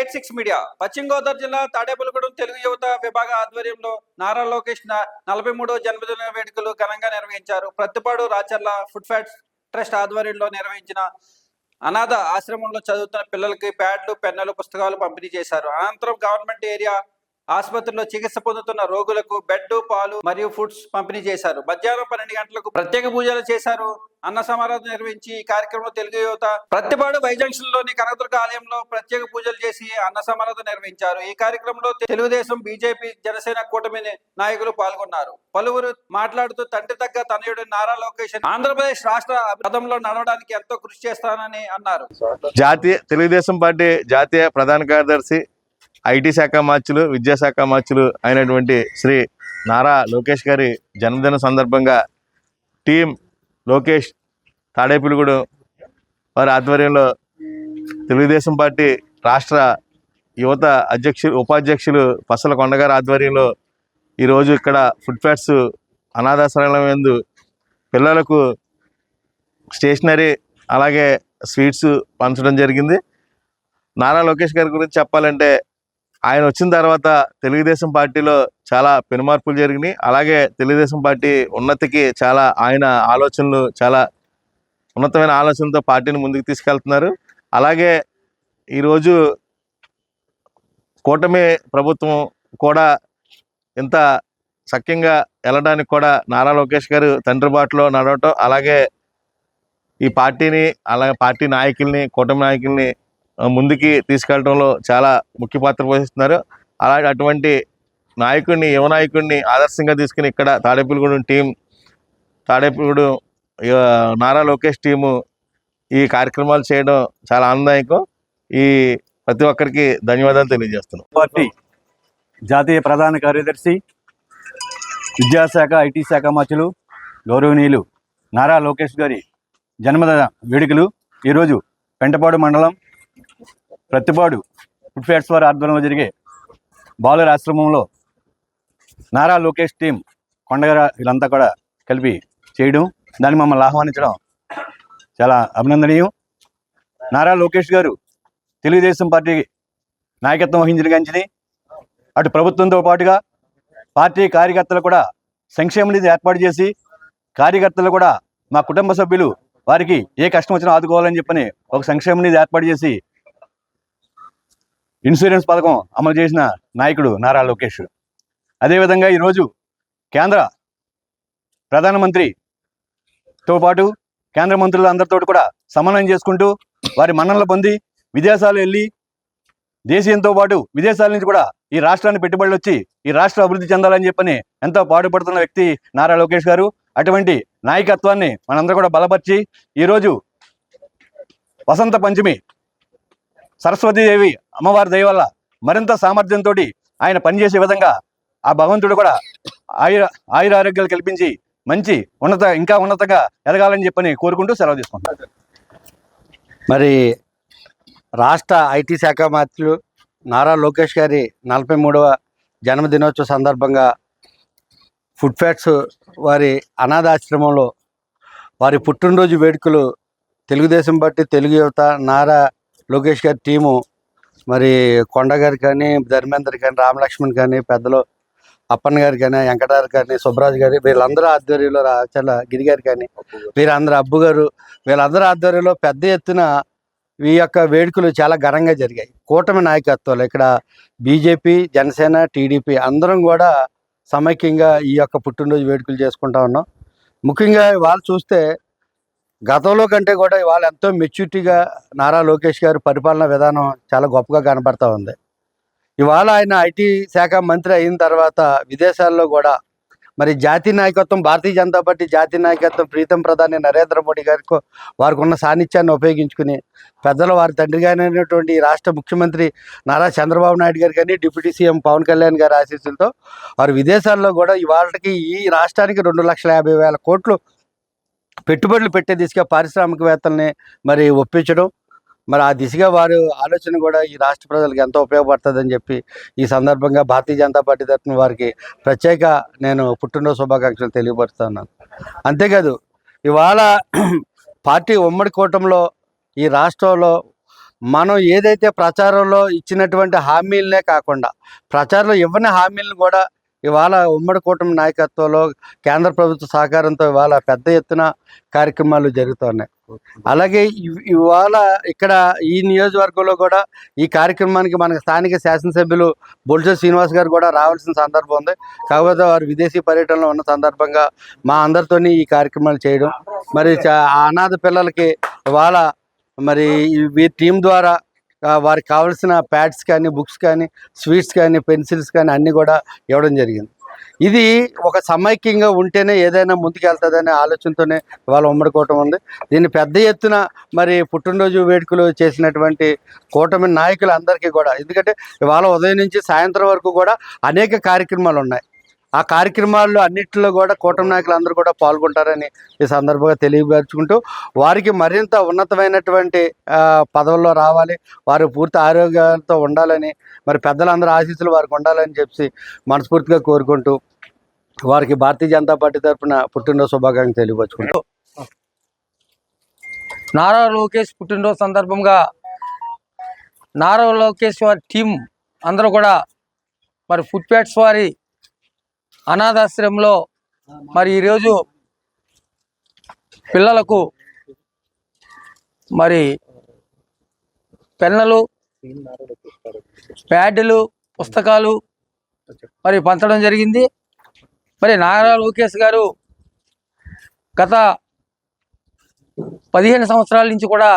Eight six media. పశ్చిమ గోదావరి జిల్లా తాడేపల్లిగూడెం తెలుగు యువత విభాగ ఆధ్వర్యంలో నారా లోకేష్ నలభై మూడో జన్మదిన వేడుకలు ఘనంగా నిర్వహించారు. Prathipadu Racharla food fats trust ఆధ్వర్యంలో నిర్వహించిన అనాథ ఆశ్రమంలో చదువుతున్న పిల్లలకి ప్యాడ్లు పెన్నులు పుస్తకాలు పంపిణీ చేశారు. అనంతరం గవర్నమెంట్ ఏరియా ఆసుపత్రిలో చికిత్స పొందుతున్న రోగులకు బెడ్ పాలు మరియు ఫుడ్స్ పంపిణీ చేశారు. మధ్యాహ్నం పన్నెండు గంటలకు ప్రత్యేక పూజలు చేశారు. అన్న సమారాధన నిర్వహించి ఈ కార్యక్రమంలో తెలుగు యువత ప్రతిపాడు వైజంక్షన్లోని కనకదుర్గ ఆలయంలో ప్రత్యేక పూజలు చేసి అన్న సమారాధన నిర్వహించారు. ఈ కార్యక్రమంలో తెలుగుదేశం బీజేపీ జనసేన కూటమి నాయకులు పాల్గొన్నారు. పలువురు మాట్లాడుతూ తండ్రి తగ్గ తనయుడు నారా లోకేష్ ఆంధ్రప్రదేశ్ రాష్ట్ర పదంలో నడవడానికి ఎంతో కృషి చేస్తానని అన్నారు. జాతీయ తెలుగుదేశం పార్టీ జాతీయ ప్రధాన కార్యదర్శి ఐటీ శాఖ మార్చులు విద్యాశాఖ మార్చులు అయినటువంటి శ్రీ నారా లోకేష్ గారి జన్మదిన సందర్భంగా టీం లోకేష్ తాడేపిలుగుడు వారి ఆధ్వర్యంలో తెలుగుదేశం పార్టీ రాష్ట్ర యువత అధ్యక్షులు ఉపాధ్యక్షులు పసల కొండగారి ఆధ్వర్యంలో ఈరోజు ఇక్కడ ఫుడ్ ఫ్యాట్స్ అనాథాశ్రమం యందు పిల్లలకు స్టేషనరీ అలాగే స్వీట్స్ పంచడం జరిగింది. నారా లోకేష్ గారి గురించి చెప్పాలంటే ఆయన వచ్చిన తర్వాత తెలుగుదేశం పార్టీలో చాలా పెనుమార్పులు జరిగినాయి. అలాగే తెలుగుదేశం పార్టీ ఉన్నతికి చాలా ఆయన ఆలోచనలు చాలా ఉన్నతమైన ఆలోచనలతో పార్టీని ముందుకు తీసుకెళ్తున్నారు. అలాగే ఈరోజు కూటమి ప్రభుత్వం కూడా ఇంత సఖ్యంగా వెళ్ళడానికి కూడా నారా లోకేష్ గారు తండ్రి బాటలో నడవటం అలాగే ఈ పార్టీని అలాగే పార్టీ నాయకుల్ని కూటమి నాయకుల్ని ముందుకి తీసుకెళ్ళడంలో చాలా ముఖ్య పాత్ర పోషిస్తున్నారు. అలాగే అటువంటి నాయకుడిని యువ నాయకుడిని ఆదర్శంగా తీసుకుని ఇక్కడ తాడేపల్లిగూడెం టీం తాడేపల్లిగూడెం నారా లోకేష్ టీము ఈ కార్యక్రమాలు చేయడం చాలా ఆనందదాయకం. ఈ ప్రతి ఒక్కరికి ధన్యవాదాలు తెలియజేస్తున్నాం. పార్టీ జాతీయ ప్రధాన కార్యదర్శి విద్యాశాఖ ఐటీ శాఖ మంత్రులు గౌరవనీయులు నారా లోకేష్ గారి జన్మదిన వేడుకలు ఈరోజు పెంటపాడు మండలం ప్రతిపాడు ఫుడ్ ఫ్యాట్స్ వారి ఆధ్వర్యంలో జరిగే బాలుర ఆశ్రమంలో నారా లోకేష్ టీం కొండగర వీళ్ళంతా కూడా కలిపి చేయడం దాన్ని మమ్మల్ని ఆహ్వానించడం చాలా అభినందనీయం. నారా లోకేష్ గారు తెలుగుదేశం పార్టీ నాయకత్వం వహించిన గంచిని అటు ప్రభుత్వంతో పాటుగా పార్టీ కార్యకర్తలు కూడా సంక్షేమ నిధి ఏర్పాటు చేసి కార్యకర్తలు కూడా మా కుటుంబ సభ్యులు వారికి ఏ కష్టం వచ్చినా ఆదుకోవాలని చెప్పని ఒక సంక్షేమ నిధి ఏర్పాటు చేసి ఇన్సూరెన్స్ పథకం అమలు చేసిన నాయకుడు నారా లోకేష్. అదేవిధంగా ఈరోజు కేంద్ర ప్రధానమంత్రితో పాటు కేంద్ర మంత్రులందరితో కూడా సమన్వయం చేసుకుంటూ వారి మన్ననలు పొంది విదేశాలు వెళ్ళి దేశీయంతో పాటు విదేశాల నుంచి కూడా ఈ రాష్ట్రాన్ని పెట్టుబడులు వచ్చి ఈ రాష్ట్ర అభివృద్ధి చెందాలని చెప్పని ఎంతో పాటుపడుతున్న వ్యక్తి నారా లోకేష్ గారు. అటువంటి నాయకత్వాన్ని మనందరూ కూడా బలపరిచి ఈరోజు వసంత పంచమి సరస్వతీదేవి అమ్మవారి దయ వల్ల మరింత సామర్థ్యంతో ఆయన పనిచేసే విధంగా ఆ భగవంతుడు కూడా ఆయుర ఆయుర ఆరోగ్యాలు కల్పించి మంచి ఉన్నత ఇంకా ఉన్నతంగా ఎదగాలని చెప్పని కోరుకుంటూ సెలవు తీసుకుంటాను మరి రాష్ట్ర ఐటీ శాఖ మంత్రులు నారా లోకేష్ గారి నలభై మూడవ జన్మదినోత్సవ సందర్భంగా ఫుడ్ ఫ్యాట్స్ వారి అనాథాశ్రమంలో వారి పుట్టినరోజు వేడుకలు తెలుగుదేశం బట్టి తెలుగు యువత నారా లోకేష్ గారి టీము మరి కొండ గారు కానీ ధర్మేందర్ కానీ రామలక్ష్మణ్ కానీ పెద్దలు అప్పన్న గారు కానీ వెంకటారు కానీ సుబ్బరాజు గారి వీళ్ళందరూ ఆధ్వర్యంలో చాలా గిరి గారు కానీ వీరందరూ అబ్బు గారు వీళ్ళందరూ ఆధ్వర్యంలో పెద్ద ఎత్తున ఈ యొక్క వేడుకలు చాలా ఘనంగా జరిగాయి. కూటమి నాయకత్వాలు ఇక్కడ బీజేపీ జనసేన టీడీపీ అందరం కూడా సమైక్యంగా ఈ యొక్క పుట్టినరోజు వేడుకలు చేసుకుంటా ఉన్నాం. ముఖ్యంగా వాళ్ళు చూస్తే గతంలో కంటే కూడా ఇవాళ ఎంతో మెచ్యూరిటీగా నారా లోకేష్ గారు పరిపాలన విధానం చాలా గొప్పగా కనబడతా ఉంది. ఇవాళ ఆయన ఐటీ శాఖ మంత్రి అయిన తర్వాత విదేశాల్లో కూడా మరి జాతీయ నాయకత్వం భారతీయ జనతా పార్టీ జాతీయ నాయకత్వం ప్రీతం ప్రధాని నరేంద్ర మోడీ గారికి వారికి ఉన్న సాన్నిధ్యాన్ని ఉపయోగించుకుని పెద్దలు వారి తండ్రి గారైనటువంటి రాష్ట్ర ముఖ్యమంత్రి నారా చంద్రబాబు నాయుడు గారు కానీ డిప్యూటీ సీఎం పవన్ కళ్యాణ్ గారి ఆశీస్సులతో వారు విదేశాల్లో కూడా ఇవాళకి ఈ రాష్ట్రానికి రెండు లక్షల యాభై వేల కోట్లు పెట్టుబడులు పెట్టే దిశగా పారిశ్రామికవేత్తల్ని మరి ఒప్పించడం. మరి ఆ దిశగా వారు ఆలోచన కూడా ఈ రాష్ట్ర ప్రజలకు ఎంతో ఉపయోగపడుతుందని చెప్పి ఈ సందర్భంగా భారతీయ జనతా పార్టీ తరఫున వారికి ప్రత్యేక నేను పుట్టినరోజు శుభాకాంక్షలు తెలియపరుస్తున్నాను అంతేకాదు ఇవాళ పార్టీ ఉమ్మడి కూటమిలో ఈ రాష్ట్రంలో మనం ఏదైతే ప్రచారంలో ఇచ్చినటువంటి హామీలనే కాకుండా ప్రచారంలో ఇవ్వని హామీలను కూడా ఇవాళ ఉమ్మడి కూటమి నాయకత్వంలో కేంద్ర ప్రభుత్వ సహకారంతో ఇవాళ పెద్ద ఎత్తున కార్యక్రమాలు జరుగుతున్నాయి. అలాగే ఇవాళ ఇక్కడ ఈ నియోజకవర్గంలో కూడా ఈ కార్యక్రమానికి మన స్థానిక శాసనసభ్యులు బొల్స శ్రీనివాస్ గారు కూడా రావాల్సిన సందర్భం ఉంది. కాకపోతే వారు విదేశీ పర్యటనలో ఉన్న సందర్భంగా మా అందరితోని ఈ కార్యక్రమాలు చేయడం. మరి చా- అనాథ పిల్లలకి ఇవాళ మరి ఈ టీం ద్వారా వారికి కావాల్సిన ప్యాడ్స్ కానీ బుక్స్ కానీ స్వీట్స్ కానీ పెన్సిల్స్ కానీ అన్నీ కూడా ఇవ్వడం జరిగింది. ఇది ఒక సమైక్యంగా ఉంటేనే ఏదైనా ముందుకెళ్తుందనే ఆలోచనతోనే ఇవాళ ఉమ్మడుకోవటం ఉంది. దీన్ని పెద్ద ఎత్తున మరి పుట్టినరోజు వేడుకలు చేసినటువంటి కూటమి నాయకులు అందరికీ కూడా ఎందుకంటే ఇవాళ ఉదయం నుంచి సాయంత్రం వరకు కూడా అనేక కార్యక్రమాలు ఉన్నాయి. ఆ కార్యక్రమాల్లో అన్నింటిలో కూడా కూటమి నాయకులు అందరూ కూడా పాల్గొంటారని ఈ సందర్భంగా తెలియపరుచుకుంటూ వారికి మరింత ఉన్నతమైనటువంటి పదవుల్లో రావాలి. వారు పూర్తి ఆరోగ్యంతో ఉండాలని మరి పెద్దలందరూ ఆశీస్సులు వారికి ఉండాలని చెప్పి మనస్ఫూర్తిగా కోరుకుంటూ వారికి భారతీయ జనతా పార్టీ తరఫున పుట్టినరోజు శుభాకాంక్షలు తెలియపరుచుకుంటూ. నారా లోకేష్ పుట్టినరోజు సందర్భంగా నారా లోకేష్ వారి టీం అందరూ కూడా మరి ఫుడ్ ప్యాట్స్ వారి అనాథాశ్రయంలో మరి ఈరోజు పిల్లలకు మరి పెన్నులు ప్యాడ్లు పుస్తకాలు మరి పంచడం జరిగింది. మరి నారా లోకేష్ గారు గత పదిహేను సంవత్సరాల నుంచి కూడా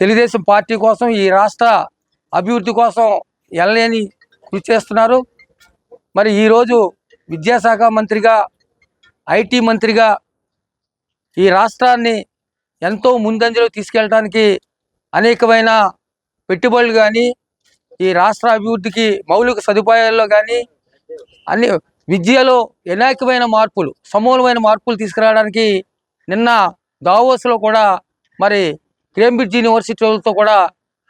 తెలుగుదేశం పార్టీ కోసం ఈ రాష్ట్ర అభివృద్ధి కోసం ఎనలేని కృషి చేస్తున్నారు. మరి ఈరోజు విద్యాశాఖ మంత్రిగా ఐటీ మంత్రిగా ఈ రాష్ట్రాన్ని ఎంతో ముందంజలో తీసుకెళ్ళడానికి అనేకమైన పెట్టుబడులు కానీ ఈ రాష్ట్ర అభివృద్ధికి మౌలిక సదుపాయాల్లో కానీ అన్ని విద్యలో అనేకమైన మార్పులు సమూలమైన మార్పులు తీసుకురావడానికి నిన్న దావోస్లో కూడా మరి కేంబ్రిడ్జ్ యూనివర్సిటీలతో కూడా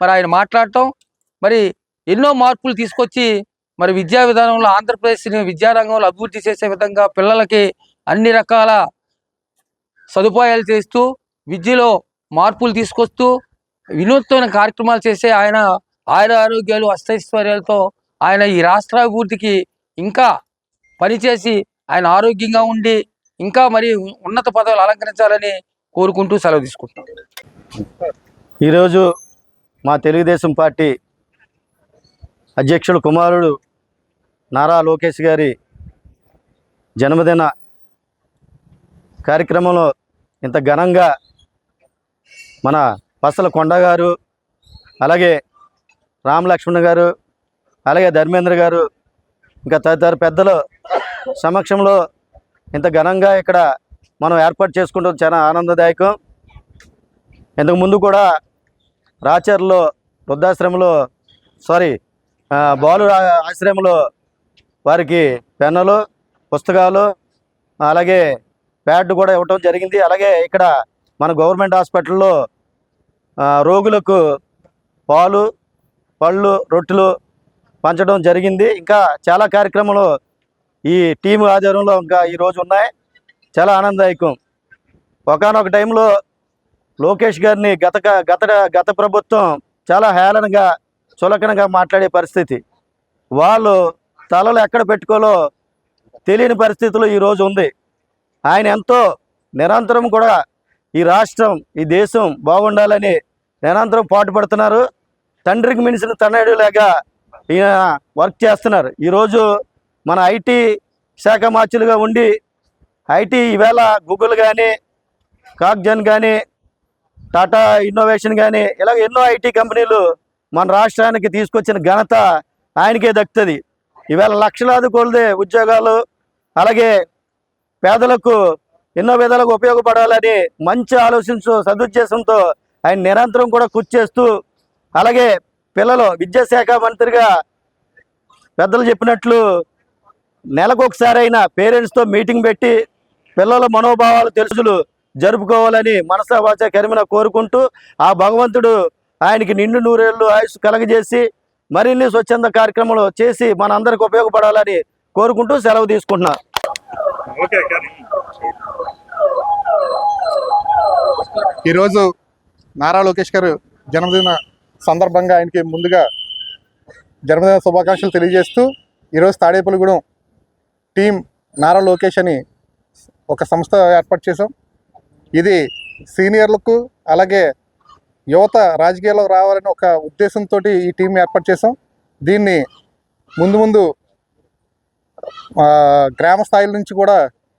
మరి ఆయన మాట్లాడటం. మరి ఎన్నో మార్పులు తీసుకొచ్చి మరి విద్యా విధానంలో ఆంధ్రప్రదేశ్ని విద్యారంగంలో అభివృద్ధి చేసే విధంగా పిల్లలకి అన్ని రకాల సదుపాయాలు చేస్తూ విద్యలో మార్పులు తీసుకొస్తూ వినూత్న కార్యక్రమాలు చేసే ఆయన ఆయుర ఆరోగ్యాలు అష్టైశ్వర్యాలతో ఆయన ఈ రాష్ట్ర అభివృద్ధికి ఇంకా పనిచేసి ఆయన ఆరోగ్యంగా ఉండి ఇంకా మరి ఉన్నత పదవులు అలంకరించాలని కోరుకుంటూ సెలవు తీసుకుంటాం ఈరోజు మా తెలుగుదేశం పార్టీ అధ్యక్షుడు కుమారుడు నారా లోకేష్ గారి జన్మదిన కార్యక్రమంలో ఇంత ఘనంగా మన పసల కొండ గారు అలాగే రామ్ లక్ష్మణ్ గారు అలాగే ధర్మేంద్ర గారు ఇంకా తదితర పెద్దలు సమక్షంలో ఇంత ఘనంగా ఇక్కడ మనం ఏర్పాటు చేసుకుంటాం చాలా ఆనందదాయకం. ఇంతకు ముందు కూడా రాచర్లో వృద్ధాశ్రమంలో సారీ బాలు ఆశ్రమంలో వారికి పెన్నులు పుస్తకాలు అలాగే ప్యాడ్ కూడా ఇవ్వటం జరిగింది. అలాగే ఇక్కడ మన గవర్నమెంట్ హాస్పిటల్లో రోగులకు పాలు పళ్ళు రొట్టెలు పంచడం జరిగింది. ఇంకా చాలా కార్యక్రమాలు ఈ టీం ఆధ్వర్యంలో ఇంకా ఈరోజు ఉన్నాయి. చాలా ఆనందదాయకం. ఒకనొక టైంలో లోకేష్ గారిని గత గత గత ప్రభుత్వం చాలా హేళనగా చులకనగా మాట్లాడే పరిస్థితి. వాళ్ళు తలలు ఎక్కడ పెట్టుకోలో తెలియని పరిస్థితులు ఈరోజు ఉంది. ఆయన ఎంతో నిరంతరం కూడా ఈ రాష్ట్రం ఈ దేశం బాగుండాలని నిరంతరం పాటుపడుతున్నారు. తండ్రికి మించిన తనయుడు లేక ఈయన వర్క్ చేస్తున్నారు. ఈరోజు మన ఐటీ శాఖ మార్చులుగా ఉండి ఐటీ ఈవేళ గూగుల్ కానీ కాక్జన్ కానీ టాటా ఇన్నోవేషన్ కానీ ఇలాగ ఎన్నో ఐటీ కంపెనీలు మన రాష్ట్రానికి తీసుకొచ్చిన ఘనత ఆయనకే దక్కుతుంది. ఇవాళ లక్షలాది కొలదే ఉద్యోగాలు అలాగే పేదలకు ఎన్నో విధాలుగా ఉపయోగపడాలని మంచి ఆలోచించు సదుద్దేశంతో ఆయన నిరంతరం కూడా కృషి చేస్తూ అలాగే పిల్లలు విద్యాశాఖ మంత్రిగా పెద్దలు చెప్పినట్లు నెలకు ఒకసారి పేరెంట్స్తో మీటింగ్ పెట్టి పిల్లల మనోభావాలు తెలుసులు జరుపుకోవాలని మనసా వాచ కరిమిన కోరుకుంటూ ఆ భగవంతుడు ఆయనకి నిండు నూరేళ్ళు ఆయుష్ కలగజేసి మరిన్ని స్వచ్ఛంద కార్యక్రమాలు చేసి మనందరికి ఉపయోగపడాలని కోరుకుంటూ సెలవు తీసుకుంటున్నా. ఈరోజు నారా లోకేష్ గారు జన్మదిన సందర్భంగా ఆయనకి ముందుగా జన్మదిన శుభాకాంక్షలు తెలియజేస్తూ ఈరోజు తాడేపల్లిగూడెం టీం నారా లోకేష్ అని ఒక సంస్థ ఏర్పాటు చేసాం ఇది సీనియర్లకు అలాగే యువత రాజకీయాల్లో రావాలని ఒక ఉద్దేశంతో ఈ టీం ఏర్పాటు చేసాం దీన్ని ముందు ముందు గ్రామ స్థాయిల నుంచి కూడా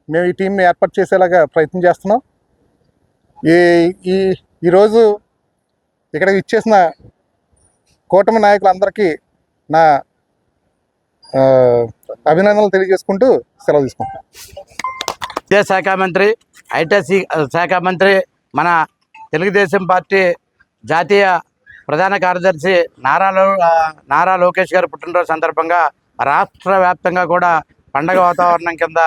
మేము ఈ టీంని ఏర్పాటు చేసేలాగా ప్రయత్నం చేస్తున్నాం. ఈ ఈ ఈరోజు ఇక్కడ ఇచ్చేసిన కూటమి నాయకులందరికీ నా అభినందనలు తెలియజేసుకుంటూ సెలవు తీసుకుంటాం విద్యాశాఖ మంత్రి ఐటీ శాఖ మంత్రి మన తెలుగుదేశం పార్టీ జాతీయ ప్రధాన కార్యదర్శి నారా లో- నారా లోకేష్ గారు పుట్టినరోజు సందర్భంగా రాష్ట్ర వ్యాప్తంగా కూడా పండగ వాతావరణం కింద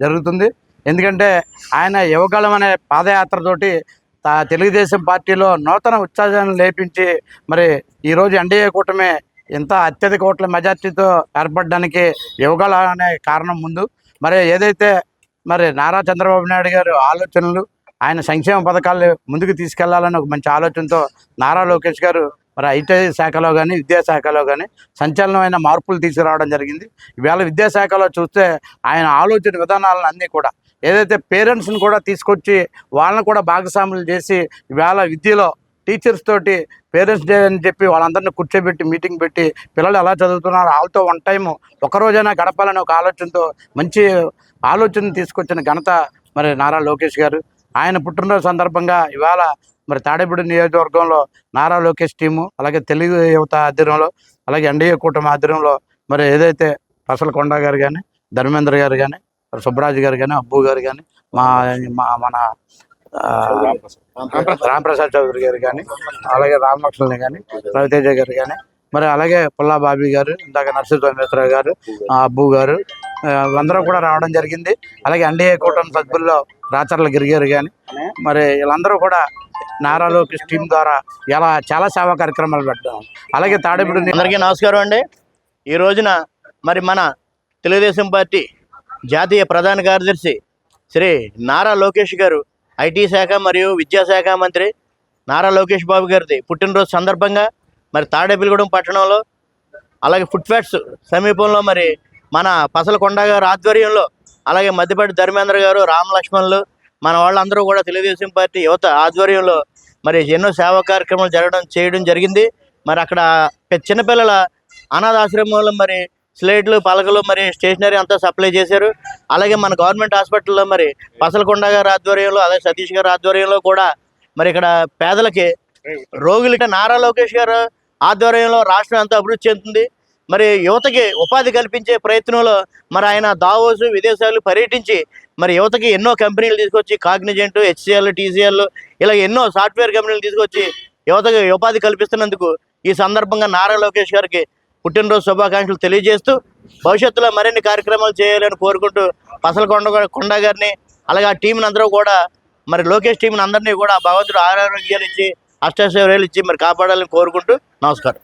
జరుగుతుంది. ఎందుకంటే ఆయన యువకాలం అనే పాదయాత్రతోటి తా- తెలుగుదేశం పార్టీలో నూతన ఉత్సాహాన్ని లేపించి మరి ఈరోజు ఎన్డీఏ కూటమి ఇంత అత్యధిక ఓట్ల మెజార్టీతో ఏర్పడడానికి యువకాలం అనే కారణం ముందు. మరి ఏదైతే మరి నారా చంద్రబాబు నాయుడు గారు ఆలోచనలు ఆయన సంక్షేమ పథకాలు ముందుకు తీసుకెళ్ళాలని ఒక మంచి ఆలోచనతో నారా లోకేష్ గారు మరి ఐటీ శాఖలో కానీ విద్యాశాఖలో కానీ సంచలనమైన మార్పులు తీసుకురావడం జరిగింది. ఇవాళ విద్యాశాఖలో చూస్తే ఆయన ఆలోచన విధానాలను అన్నీ కూడా ఏదైతే పేరెంట్స్ని కూడా తీసుకొచ్చి వాళ్ళని కూడా భాగస్వాములు చేసి ఇవాళ విద్యలో టీచర్స్ తోటి పేరెంట్స్ డే అని చెప్పి వాళ్ళందరినీ కూర్చోబెట్టి మీటింగ్ పెట్టి పిల్లలు ఎలా చదువుతున్నారు వాళ్ళతో వన్ టైము ఒకరోజైనా గడపాలని ఒక ఆలోచనతో మంచి ఆలోచన తీసుకొచ్చిన ఘనత మరి నారా లోకేష్ గారు. ఆయన పుట్టినరోజు సందర్భంగా ఇవాళ మరి తాడేపూడి నియోజకవర్గంలో నారా లోకేష్ టీము అలాగే తెలుగు యువత ఆధ్వర్యంలో అలాగే ఎన్డీఏ కూటమి ఆధ్వర్యంలో మరి ఏదైతే పసల కొండ గారు కానీ ధర్మేంద్ర గారు కానీ సుబ్బరాజు గారు కానీ అబ్బు గారు కానీ మా మన ఆ, చౌదరి గారు కానీ అలాగే రామలక్ష్మణ్ కానీ రవితేజ గారు కానీ మరి అలాగే పుల్లా బాబీ గారు ఇందాక నరసింహ గారు అబ్బు గారు అందరూ కూడా రావడం జరిగింది. అలాగే ఎన్డీఏ కూటమి సభ్యుల్లో రాచర్ల గిరిగారు కానీ మరి వీళ్ళందరూ కూడా నారా లోకేష్ టీం ద్వారా ఇలా చాలా సేవా కార్యక్రమాలు పెట్టాం అలాగే తాడేపూడి అందరికీ నమస్కారం అండి. ఈ రోజున మరి మన తెలుగుదేశం పార్టీ జాతీయ ప్రధాన కార్యదర్శి శ్రీ నారా లోకేష్ గారు ఐటీ శాఖ మరియు విద్యాశాఖ మంత్రి నారా లోకేష్ బాబు గారిది పుట్టినరోజు సందర్భంగా మరి తాడేపల్లిగూడెం పట్టణంలో అలాగే ఫుట్ఫ్యాట్స్ సమీపంలో మరి మన పసలకొండ గారు ఆధ్వర్యంలో అలాగే మధ్యపాటి ధర్మేంద్ర గారు రామ లక్ష్మణులు మన వాళ్ళందరూ కూడా తెలుగుదేశం పార్టీ యువత ఆధ్వర్యంలో మరి ఎన్నో సేవా కార్యక్రమాలు జరగడం చేయడం జరిగింది. మరి అక్కడ చిన్నపిల్లల అనాథాశ్రమంలో మరి స్లేట్లు పలకలు మరి స్టేషనరీ అంతా సప్లై చేశారు. అలాగే మన గవర్నమెంట్ హాస్పిటల్లో మరి పసలకొండ గారి ఆధ్వర్యంలో అలాగే సతీష్ గారి ఆధ్వర్యంలో కూడా మరి ఇక్కడ పేదలకి రోగులట నారా లోకేష్ గారు ఆధ్వర్యంలో రాష్ట్రం ఎంతో అభివృద్ధి చెందుతుంది. మరి యువతకి ఉపాధి కల్పించే ప్రయత్నంలో మరి ఆయన దావోసు విదేశాలు పర్యటించి మరి యువతకి ఎన్నో కంపెనీలు తీసుకొచ్చి కాగ్నిజెంట్ హెచ్సిఎల్ టీసీఎల్ ఇలా ఎన్నో సాఫ్ట్వేర్ కంపెనీలు తీసుకొచ్చి యువతకి ఉపాధి కల్పిస్తున్నందుకు ఈ సందర్భంగా నారా లోకేష్ గారికి పుట్టినరోజు శుభాకాంక్షలు తెలియజేస్తూ భవిష్యత్తులో మరిన్ని కార్యక్రమాలు చేయాలని కోరుకుంటూ పసలకొండ కొండ గారిని అలాగే ఆ టీంని అందరూ కూడా మరి లోకేష్ టీంని అందరినీ కూడా భగవంతుడు ఆరోగ్యాలు ఇచ్చి అష్టాశేవరాలు ఇచ్చి మరి కాపాడాలని కోరుకుంటూ నమస్కారం.